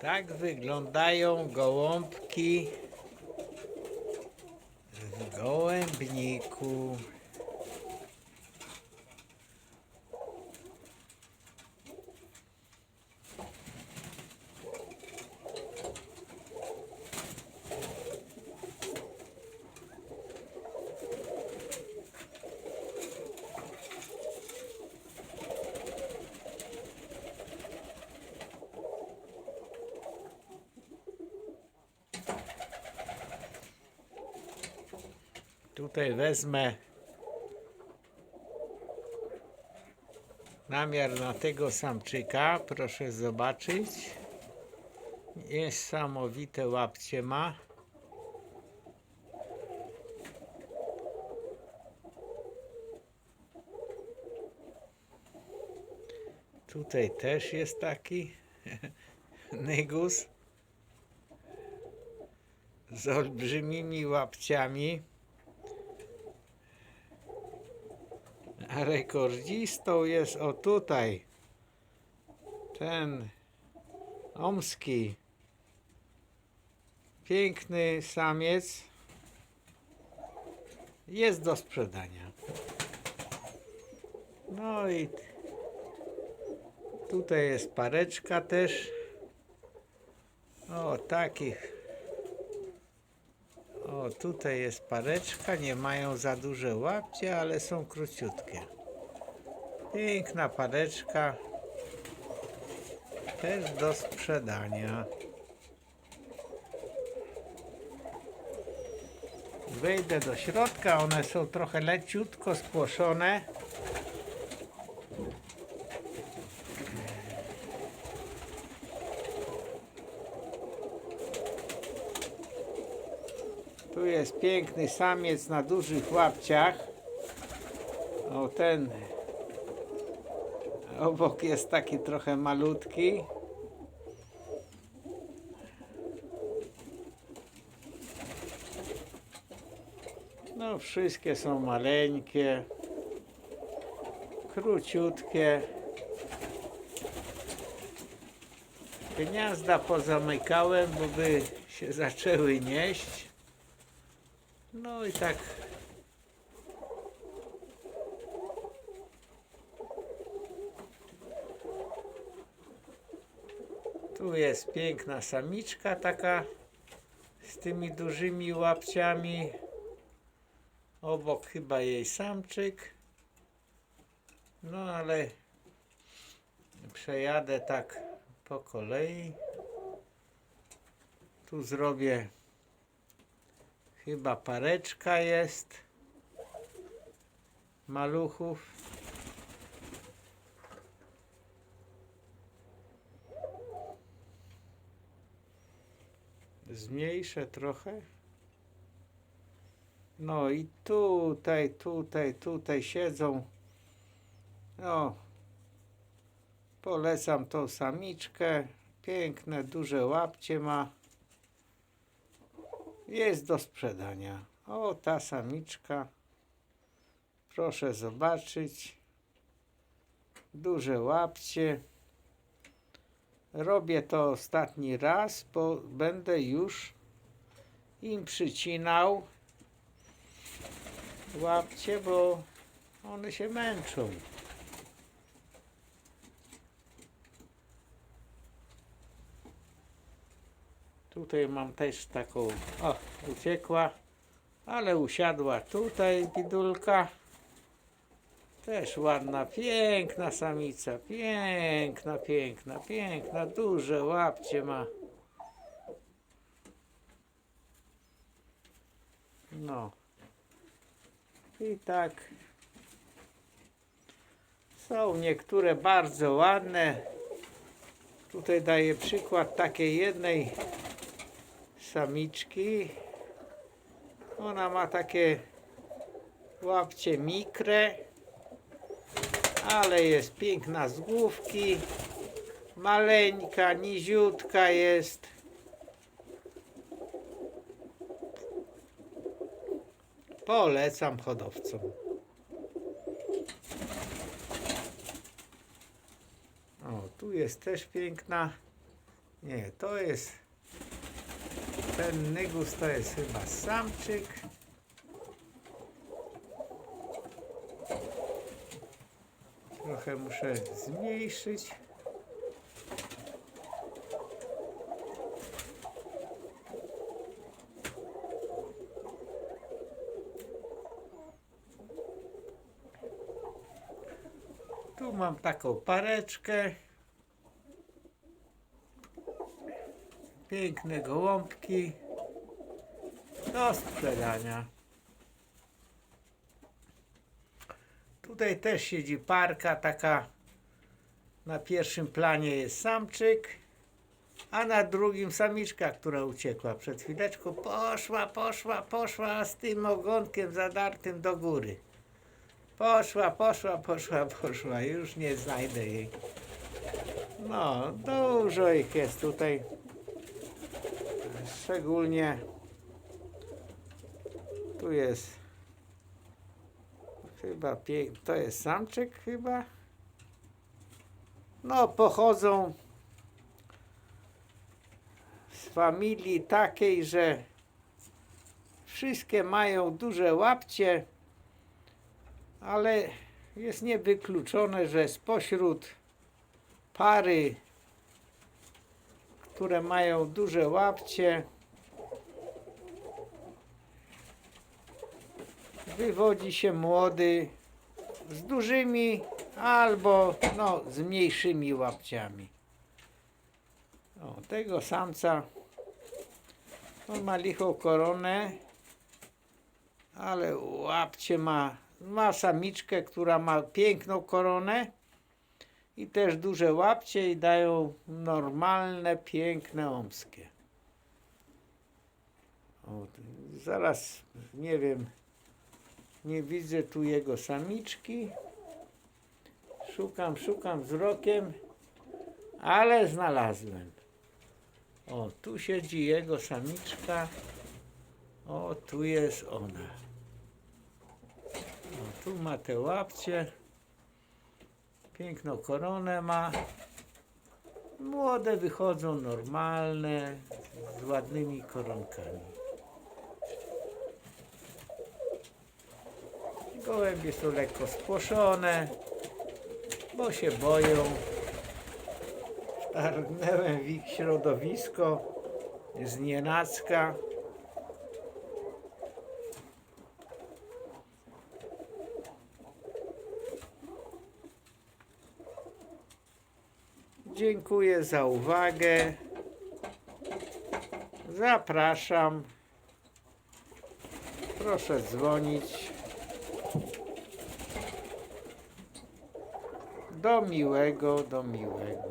Tak wyglądają gołąbki w gołębniku. Tutaj wezmę namiar na tego samczyka. Proszę zobaczyć. Niesamowite łapcie ma. Tutaj też jest taki nygus z olbrzymimi łapciami. Rekordzistą jest o tutaj ten omski piękny samiec jest do sprzedania. No i tutaj jest pareczka też. O takich. O tutaj jest pareczka, nie mają za duże łapcie, ale są króciutkie. Piękna pareczka. Też do sprzedania. Wejdę do środka, one są trochę leciutko spłoszone. Tu jest piękny samiec na dużych łapciach. O ten obok jest taki trochę malutki. No wszystkie są maleńkie, króciutkie. Gniazda pozamykałem, bo by się zaczęły nieść. No i tak. Tu jest piękna samiczka taka z tymi dużymi łapciami. Obok chyba jej samczyk. No ale przejadę tak po kolei. Tu zrobię Chyba pareczka jest maluchów. Zmniejszę trochę. No i tutaj, tutaj, tutaj siedzą. No, polecam tą samiczkę. Piękne, duże łapcie ma jest do sprzedania. O, ta samiczka. Proszę zobaczyć. Duże łapcie. Robię to ostatni raz, bo będę już im przycinał łapcie, bo one się męczą. Tutaj mam też taką, o, uciekła, ale usiadła tutaj bidulka. Też ładna, piękna samica, piękna, piękna, piękna, duże łapcie ma. No. I tak. Są niektóre bardzo ładne. Tutaj daję przykład takiej jednej samiczki. Ona ma takie łapcie mikre, ale jest piękna z główki. Maleńka, niziutka jest. Polecam hodowcom. O, tu jest też piękna Nie, to jest. Ten nygus to jest chyba samczyk. Trochę muszę zmniejszyć. Tu mam taką pareczkę. Piękne gołąbki do sprzedania. Tutaj też siedzi parka, taka na pierwszym planie jest samczyk, a na drugim samiczka, która uciekła przed chwileczką. Poszła, poszła, poszła z tym ogonkiem zadartym do góry. Poszła, poszła, poszła, poszła. Już nie znajdę jej. No, dużo ich jest tutaj. Szczególnie tu jest chyba to jest samczyk chyba. No, pochodzą z familii takiej, że wszystkie mają duże łapcie, ale jest niewykluczone, że spośród pary, które mają duże łapcie, wywodzi się młody z dużymi albo no, z mniejszymi łapciami. O, tego samca. On ma lichą koronę, ale łapcie ma, ma samiczkę, która ma piękną koronę i też duże łapcie i dają normalne, piękne omskie. O, zaraz, nie wiem, nie widzę tu jego samiczki. Szukam, szukam wzrokiem, ale znalazłem. O, tu siedzi jego samiczka. O, tu jest ona. O, tu ma te łapcie. Piękną koronę ma. Młode wychodzą normalne, z ładnymi koronkami. Gołębie są lekko spłoszone, bo się boją. Targnęłem w ich środowisko z nienacka. Dziękuję za uwagę. Zapraszam. Proszę dzwonić. Do miłego, do miłego.